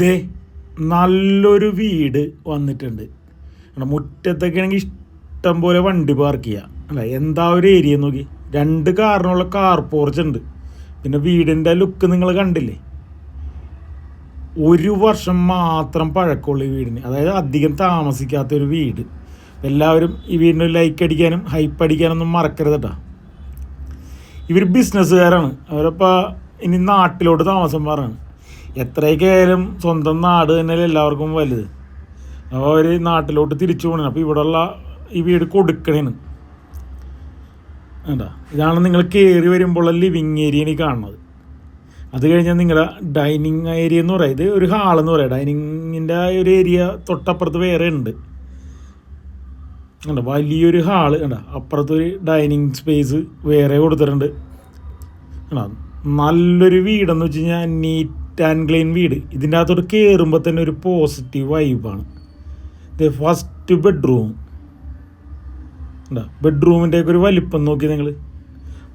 ദേ നല്ലൊരു വീട് വന്നിട്ടുണ്ട്. മുറ്റത്തൊക്കെ ആണെങ്കിൽ ഇഷ്ടം പോലെ വണ്ടി പാർക്ക് ചെയ്യാം. അല്ല? എന്താ ഒരു ഏരിയ നോക്കി. രണ്ട് കാറിനുള്ള കാർ പോർച്ച് ഉണ്ട്. പിന്നെ വീടിന്റെ ലുക്ക് നിങ്ങൾ കണ്ടില്ലേ? ഒരു വർഷം മാത്രം പഴക്കമുള്ള ഈ വീടിന്. അതായത് അധികം താമസിക്കാത്ത ഒരു വീട്. എല്ലാവരും ഈ വീടിന് ലൈക്ക് അടിക്കാനും ഹൈപ്പ് അടിക്കാനൊന്നും മറക്കരുത് കേട്ടോ ഇവർ ബിസിനസ്സുകാരാണ് അവരപ്പോൾ ഇനി നാട്ടിലോട്ട് താമസം മാറാണ്. എത്രയൊക്കെ ആയാലും സ്വന്തം നാട് തന്നെയല്ലേ എല്ലാവർക്കും വലുത്. അപ്പോൾ അവർ നാട്ടിലോട്ട് തിരിച്ചു പോകണം അപ്പോൾ ഇവിടെയുള്ള ഈ വീട് കൊടുക്കണേന്ന് വേണ്ടാ ഇതാണ് നിങ്ങൾ കയറി വരുമ്പോൾ ലിവിങ് ഏരിയ കാണുന്നത്. അത് കഴിഞ്ഞാൽ നിങ്ങളുടെ ഡൈനിങ് ഏരിയ എന്ന് പറയാം. ഇത് ഒരു ഹാളെന്ന് പറയാം. ഡൈനിങ്ങിന്റെ ഒരു ഏരിയ തൊട്ടപ്പുറത്ത് വേറെ ഉണ്ട്. കണ്ട? വലിയൊരു ഹാൾ കണ്ട? അപ്പുറത്തൊരു ഡൈനിങ് സ്പേസ് വേറെ കൊടുത്തിട്ടുണ്ട്. കണ്ട? നല്ലൊരു വീടെന്ന് വെച്ച് കഴിഞ്ഞാൽ നീറ്റ് ആൻഡ് ക്ലീൻ വീട്. ഇതിന്റെ അകത്തോട്ട് കയറുമ്പോൾ തന്നെ ഒരു പോസിറ്റീവ് വൈബാണ് ഇത് ഫസ്റ്റ് ബെഡ്റൂം ബെഡ്റൂമിന്റെ ഒക്കെ ഒരു വലിപ്പം നോക്കി നിങ്ങൾ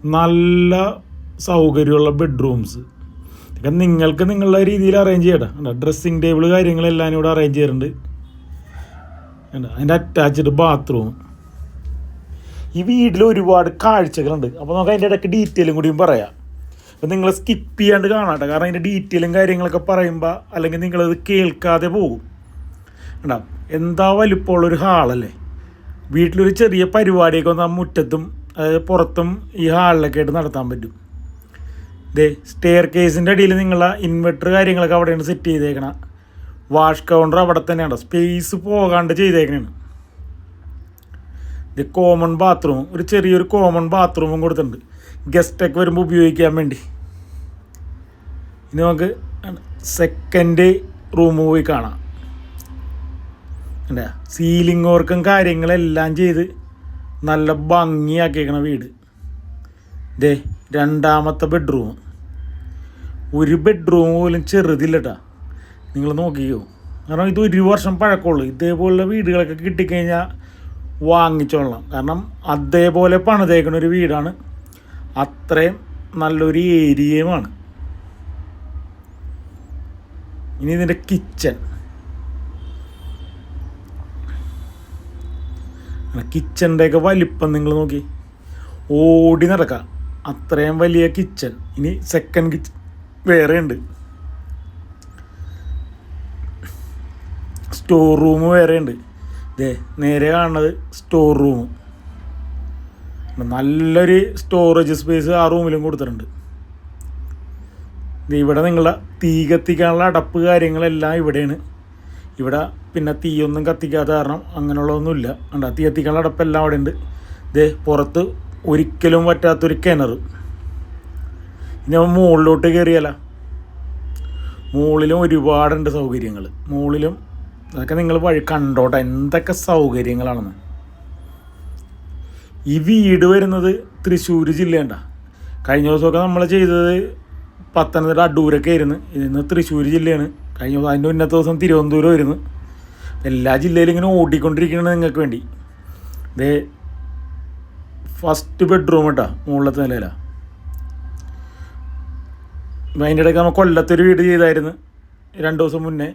നല്ല സൗകര്യമുള്ള ബെഡ്റൂംസ് ഇതൊക്കെ നിങ്ങൾക്ക് നിങ്ങളുടെ രീതിയിൽ അറേഞ്ച് ചെയ്യട്ടെ. എന്താ ഡ്രസ്സിങ് ടേബിൾ കാര്യങ്ങളെല്ലാം ഇവിടെ അറേഞ്ച് ചെയ്യാറുണ്ട്. എന്താ അതിന്റെ അറ്റാച്ച്ഡ് ബാത്റൂം ഈ വീട്ടിൽ ഒരുപാട് കാഴ്ചകളുണ്ട്. അപ്പോൾ നമുക്ക് അതിന്റെ ഇടയ്ക്ക് ഡീറ്റെയിലും കൂടിയും പറയാം. അപ്പോൾ നിങ്ങൾ സ്കിപ്പ് ചെയ്യാണ്ട് കാണാട്ടെ. കാരണം അതിന്റെ ഡീറ്റെയിലും കാര്യങ്ങളൊക്കെ പറയുമ്പോൾ അല്ലെങ്കിൽ നിങ്ങളത് കേൾക്കാതെ പോകും. ഉണ്ടാവും എന്താ വലിപ്പമുള്ളൊരു ഹാളല്ലേ വീട്ടിലൊരു ചെറിയ പരിപാടിയൊക്കെ വന്നാൽ മുറ്റത്തും അതായത് പുറത്തും ഈ ഹാളിലൊക്കെ ആയിട്ട് നടത്താൻ പറ്റും. ദേ സ്റ്റെയർ കേസിന്റെ അടിയിൽ നിങ്ങളെ ഇൻവെർട്ടർ കാര്യങ്ങളൊക്കെ അവിടെയാണ് സെറ്റ് ചെയ്തേക്കണം. വാഷ് കൗണ്ടർ അവിടെ തന്നെയാണ്? സ്പേസ് പോകാണ്ട് ചെയ്തേക്കണേണ് ഇത് കോമൺ ബാത്റൂം ഒരു ചെറിയൊരു കോമൺ ബാത്റൂമും കൊടുത്തിട്ടുണ്ട്. ഗസ്റ്റൊക്കെ വരുമ്പോൾ ഉപയോഗിക്കാൻ വേണ്ടി. ഇനി നമുക്ക് സെക്കൻഡ് റൂം പോയി കാണാം. അല്ല സീലിംഗ് വർക്കും കാര്യങ്ങളെല്ലാം ചെയ്ത് നല്ല ഭംഗിയാക്കിയേക്കണ വീട്. ദേ രണ്ടാമത്തെ ബെഡ്റൂം ഒരു ബെഡ്റൂം പോലും ചെറുതില്ല കേട്ടാ നിങ്ങൾ നോക്കിയോ കാരണം ഇത് ഒരു വർഷം പഴക്കമുള്ളൂ. ഇതേപോലുള്ള വീടുകളൊക്കെ കിട്ടിക്കഴിഞ്ഞാൽ വാങ്ങിച്ചോളണം. കാരണം അതേപോലെ പണിതേക്കുന്ന ഒരു വീടാണ്. അത്രയും നല്ലൊരു ഏരിയയുമാണ്. ഇനി ഇതിന്റെ കിച്ചൺ കിച്ചണിന്റെയൊക്കെ വലിപ്പം നിങ്ങൾ നോക്കി. ഓടി നടക്കാം. അത്രയും വലിയ കിച്ചൺ ഇനി സെക്കൻഡ് കിച്ചൺ വേറെ ഉണ്ട്. സ്റ്റോർ റൂം വേറെ ഉണ്ട്. ഇതേ നേരെ കാണുന്നത് സ്റ്റോർ റൂം നല്ലൊരു സ്റ്റോറേജ് സ്പേസ് ആ റൂമിലും കൊടുത്തിട്ടുണ്ട്. ദേ ഇവിടെ നിങ്ങളുടെ തീ കത്തിക്കാനുള്ള അടപ്പ് കാര്യങ്ങളെല്ലാം ഇവിടെയാണ്. ഇവിടെ പിന്നെ തീയൊന്നും കത്തിക്കാത്ത കാരണം അങ്ങനെയുള്ളതൊന്നുമില്ല. കണ്ട തീ കത്തിക്കാനുള്ള അടപ്പെല്ലാം അവിടെ ഉണ്ട് ദേ പുറത്ത് ഒരിക്കലും പറ്റാത്തൊരു കിണർ ഇനി അവൻ മുകളിലോട്ട് കയറിയല്ല മുകളിലും ഒരുപാടുണ്ട് സൗകര്യങ്ങൾ മുകളിലും അതൊക്കെ നിങ്ങൾ വഴി കണ്ടോട്ടെ. എന്തൊക്കെ സൗകര്യങ്ങളാണെന്ന്. ഈ വീട് വരുന്നത് തൃശ്ശൂർ ജില്ലയുണ്ട. കഴിഞ്ഞ ദിവസമൊക്കെ നമ്മൾ ചെയ്തത് പത്തനംതിട്ട അടൂരൊക്കെ ആയിരുന്നു. ഇന്ന് തൃശ്ശൂർ ജില്ലയാണ്. കഴിഞ്ഞ ദിവസം അതിന്റെ ഉന്നത ദിവസം തിരുവനന്തപുരം ആയിരുന്നു. എല്ലാ ജില്ലയിലും ഇങ്ങനെ ഓടിക്കൊണ്ടിരിക്കുന്നത് നിങ്ങൾക്ക് വേണ്ടി. ദേ ഫസ്റ്റ് ബെഡ്റൂം കേട്ടോ മുകളിലത്തെ നിലയിലാണ് അതിന്റെ ഇടയ്ക്ക് നമ്മൾ കൊല്ലത്തൊരു വീട് ചെയ്തായിരുന്നു. രണ്ട് ദിവസം മുന്നേ.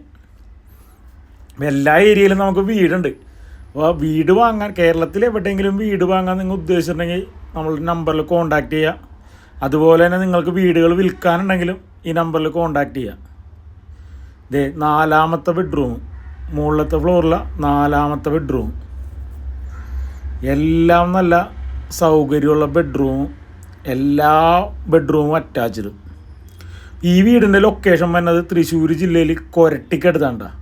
എല്ലാ ഏരിയയിലും നമുക്ക് വീടുണ്ട്. അപ്പോൾ വീട് വാങ്ങാൻ കേരളത്തിൽ എവിടെയെങ്കിലും വീട് വാങ്ങാൻ നിങ്ങൾ ഉദ്ദേശിച്ചിട്ടുണ്ടെങ്കിൽ നമ്മളുടെ നമ്പറിൽ കോൺടാക്റ്റ് ചെയ്യുക അതുപോലെ തന്നെ നിങ്ങൾക്ക് വീടുകൾ വിൽക്കാനുണ്ടെങ്കിലും ഈ നമ്പറിൽ കോൺടാക്റ്റ് ചെയ്യുക ഇതേ നാലാമത്തെ ബെഡ്റൂം മുകളിലത്തെ ഫ്ലോറിലെ നാലാമത്തെ ബെഡ്റൂം എല്ലാം നല്ല സൗകര്യമുള്ള ബെഡ്റൂം എല്ലാ ബെഡ്റൂമും അറ്റാച്ച്ഡ് ഈ വീടിന്റെ ലൊക്കേഷൻ വന്നത് തൃശ്ശൂർ ജില്ലയിൽ കൊരട്ടിക്കടുത്താണ്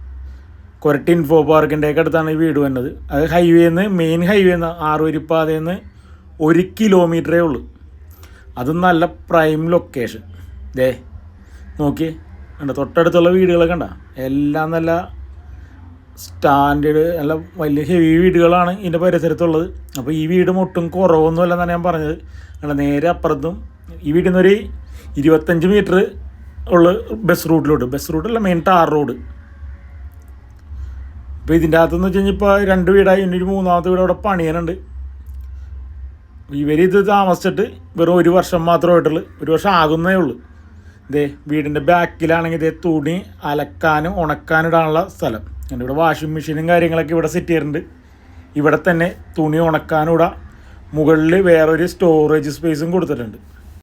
കൊരട്ടി ഇൻഫോ പാർക്കിന്റെ ഒക്കെ അടുത്താണ് ഈ വീട് വന്നത് അത് ഹൈവേന്ന് മെയിൻ ഹൈവേന്ന് ആറുവരിപ്പാതയിൽ ഒരു കിലോമീറ്ററേ ഉള്ളൂ. അത് നല്ല പ്രൈം ലൊക്കേഷൻ ദേ നോക്കി കണ്ട തൊട്ടടുത്തുള്ള വീടുകളൊക്കെ കണ്ട? എല്ലാം നല്ല സ്റ്റാൻഡേർഡ് നല്ല വലിയ ഹെവി വീടുകളാണ് ഇതിന്റെ പരിസരത്തുള്ളത്. അപ്പോൾ ഈ വീട് ഒട്ടും കുറവൊന്നുമല്ല എന്നാണ് ഞാൻ പറഞ്ഞത്. കണ്ട നേരെ അപ്പുറത്തും ഈ വീട്ടിൽ നിന്നൊരു ഇരുപത്തഞ്ച് മീറ്റർ ഉള്ള ബസ് റൂട്ടിലോട്ട് ബസ് റൂട്ടല്ല മെയിൻ ടാർ റോഡ് ഇപ്പോൾ ഇതിന്റെ അകത്തെന്ന് വെച്ച് കഴിഞ്ഞാൽ ഇപ്പോൾ രണ്ട് വീടായി ഇനി ഒരു മൂന്നാമത്തെ വീട് അവിടെ പണിയാനുണ്ട്. ഇവരിത് താമസിച്ചിട്ട് വെറും ഒരു വർഷം മാത്രമേ മാത്രമായിട്ടുള്ളൂ ഒരു വർഷം ആകുന്നേ ഉള്ളൂ. ഇതേ വീടിന്റെ ബാക്കിലാണെങ്കിൽ ഇതേ തുണി അലക്കാനും ഉണക്കാനും ഇടാനുള്ള സ്ഥലം. എന്റെ ഇവിടെ വാഷിംഗ് മെഷീനും കാര്യങ്ങളൊക്കെ ഇവിടെ സെറ്റ് ചെയ്തിട്ടുണ്ട്. ഇവിടെ തന്നെ തുണി ഉണക്കാനും ഇടാം. മുകളിൽ വേറൊരു സ്റ്റോറേജ് സ്പേസും കൊടുത്തിട്ടുണ്ട്.